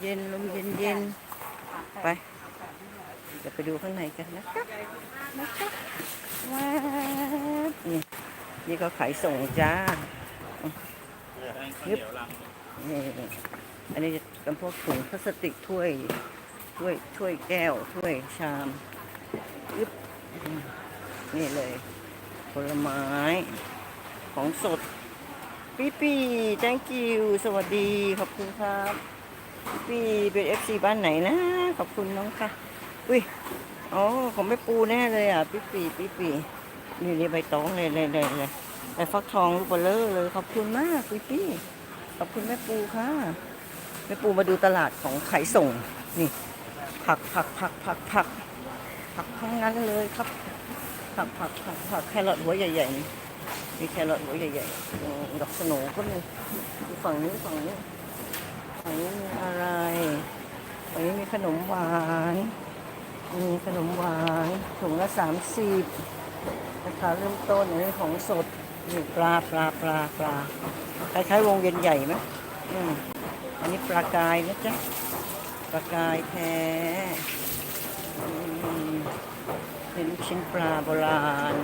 เย็นลมเย็นเย็นไปเดี๋ยวไปดูข้างในกันนะครับนะครับว้าวนี่นี่ก็ขายส่งจ้านี่อันนี้จะเป็นพวกถุงพลาสติกถ้วยถ้วยถ้วยแก้วถ้วยชามยึบนี่เลยผลไม้ของสด ปีปี thank you สวัสดี ขอบคุณครับ ปีปีเป็น FC บ้านไหนนะ ขอบคุณน้องค่ะ อุ้ยอ๋อของแม่ปูแน่เลยอะปีปีปีปีนี่นี่ใบตองเลยเลยเลยเลยใบฟักทองลูกเบลเลอร์เลย ขอบคุณมากปีปีขอบคุณแม่ปูค่ะแม่ปูมาดูตลาดของขายส่ง นี่ ผักผักผักผักผักผักทั้งนั้นเลยครับ ผักผักผักผักแครอทหัวใหญ่ๆนี่มีแครอทหัวใหญ่ๆดอกสโหนก็มีฝั่งนี้ฝั่งนี้ ฝั่งนี้มีอะไรฝั่งนี้มีขนมหวาน มีขนมหวานถุงละสามสิบราคาเริ่มต้นอันนี้ของสดนี่ปลาปลาปลาปลาคล้ายๆวงเวียนใหญ่ไหมอืมอันนี้ปลากายนะจ๊ะปลากายแท้เป็นลูกชิ้นปลาโบราณ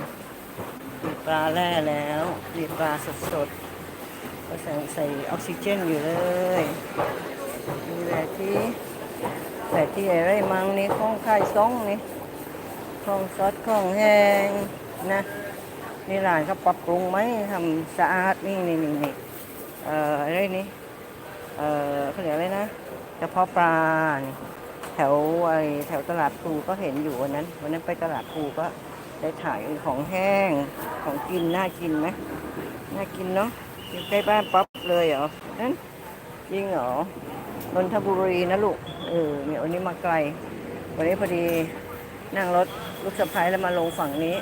มีปลาแร่แล้วมีปลาสดสดๆ ก็ใส่ใส่ออกซิเจนอยู่เลยดูแลที่แต่ที่อะไรมังนี่ข้องไข่ซ่องนี่ข้องซอสข้องแห้งนะนี่ร้านเขาปรับปรุงไหมทำสะอาดนี่นี่นี่นี่เอ่ออะไรนี่เอ่อเขาเรียกอะไรนะกระเพาะปลาแถวไอแถวตลาดพลูก็เห็นอยู่วันนั้น วันนั้นไปตลาดพลูก็ได้ถ่ายของแห้งของกินน่ากินไหมน่ากินเนาะ อยู่ใกล้บ้านป๊อปเลยเหรอนั่นจริงเหรอนนทบุรีนะลูก เออเนี่ยวันนี้มาไกล วันนี้พอดีนั่งรถลูกสะพ้ายแล้วมาลงฝั่งนี้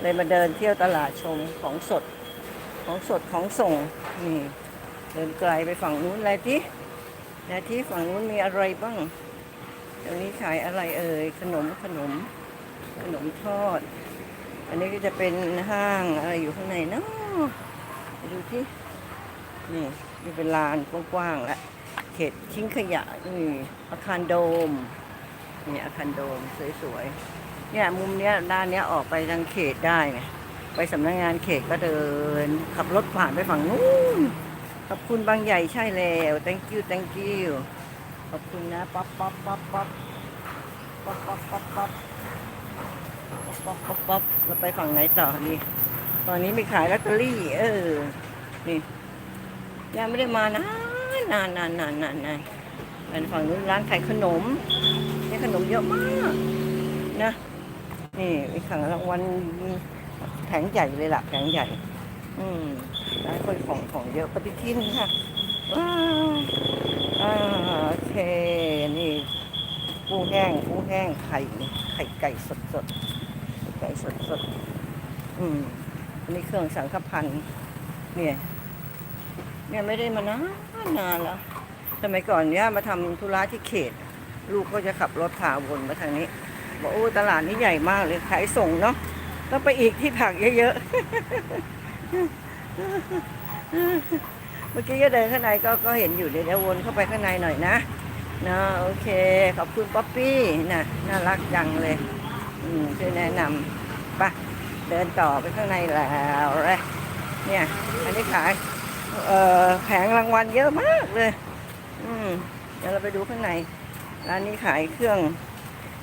เลยมาเดินเที่ยวตลาดชมของสด ของสดของส่ง นี่ เดินไกลไปฝั่งนู้นอะไรที่นะที่ฝั่งนู้นมีอะไรบ้างเดี๋ยวนี้ขายอะไรเอ่ย ขนมขนม ขนมทอด อันนี้ก็จะเป็นห้างอะไรอยู่ข้างในเนาะ ดูที่นี่นี่เป็นลานกว้างๆและเขตทิ้งขยะนี่อาคารโดมนี่อาคารโดมสวยๆเนี่ยมุมเนี้ยด้านเนี้ยออกไปทางเขตได้ไงไปสำนักงานเขตก็เดิน ขับรถผ่านไปฝั่งนู้นขอบคุณบางใหญ่ใช่แล้ว thank you thank you ขอบคุณนะป๊อปป๊อปป๊อปป๊อปป๊อปป๊อปป๊อปป๊อปป๊อปป๊อปป๊อปเราไปฝั่งไหนต่อนี่ ตอนนี้มีขายลอตเตอรี่ เออ นี่ ยังไม่ได้มานานนานนานนานนานนานเป็นฝั่งนู้นร้านขายขนมนี่ขนมเยอะมากนะ นี่มีขังรางวัลแผงใหญ่เลยล่ะแผงใหญ่ อืมร้านคนของของเยอะปฏิทินค่ะว้าวอ่าโอเค นี่กุ้งแห้งกุ้งแห้งไข่ไข่ไก่สดสดไก่สดสดอืม อันนี้เครื่องสังฆพันธ์เนี่ยเนี่ยไม่ได้มานานนานแล้วสมัยก่อนเนี่ยมาทำธุระที่เขต ลูกก็จะขับรถพาวนมาทางนี้บอกโอ้ตลาดนี้ใหญ่มากเลยขายส่งเนาะต้องไปอีกที่ผักเยอะๆเมื่อกี้ก็เดินข้างในก็ก็เห็นอยู่เดี๋ยวเดี๋ยววนเข้าไปข้างในหน่อยนะนะโอเค ขอบคุณป๊อปปี้นะน่ารักจังเลย อืมช่วยแนะนำไป เดินต่อไปข้างในแล้วเลยเนี่ย อันนี้ขาย เอ่อแผงรางวัลเยอะมากเลย อืมเดี๋ยวเราไปดูข้างใน ร้านนี้ขายเครื่อง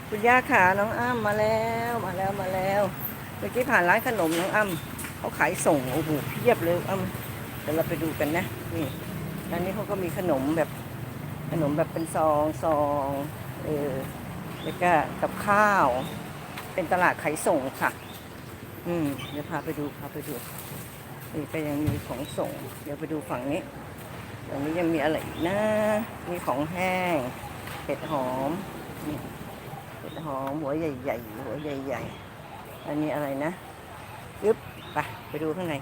คุณย่าขาน้องอ้ำมาแล้ว มาแล้วมาแล้ว เมื่อกี้ผ่านร้านขนมน้องอ้ำเขาขายส่งโอ้โหเพียบเลยอ้ำเดี๋ยวเราไปดูกันนะ นี่ร้านนี้เขาก็มีขนมแบบขนมแบบเป็นซองซองเออแล้วก็กับข้าว เป็นตลาดขายส่งค่ะ อืมเดี๋ยวพาไปดูพาไปดูนี่ก็ยังมีของส่ง เดี๋ยวไปดูฝั่งนี้ฝั่งนี้ยังมีอะไรอีกนะ มีของแห้งเห็ดหอมนี่เห็ดหอมหัวใหญ่ๆหัวใหญ่ๆอันนี้อะไรนะยึบไปไปดูข้างใน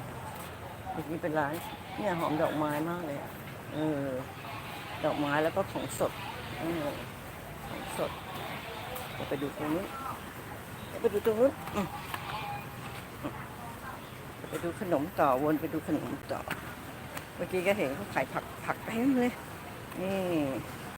อันนี้เป็นร้านเนี่ยหอมดอกไม้มากเลยอะเออดอกไม้แล้วก็ของสดอของสดเดี๋ยวไปดูตรงนี้ไปดูตรงนู้น ไปดูขนมต่อวนไปดูขนมต่อ เมื่อกี้ก็เห็นเขาขายผักผักเต็มเลยนี่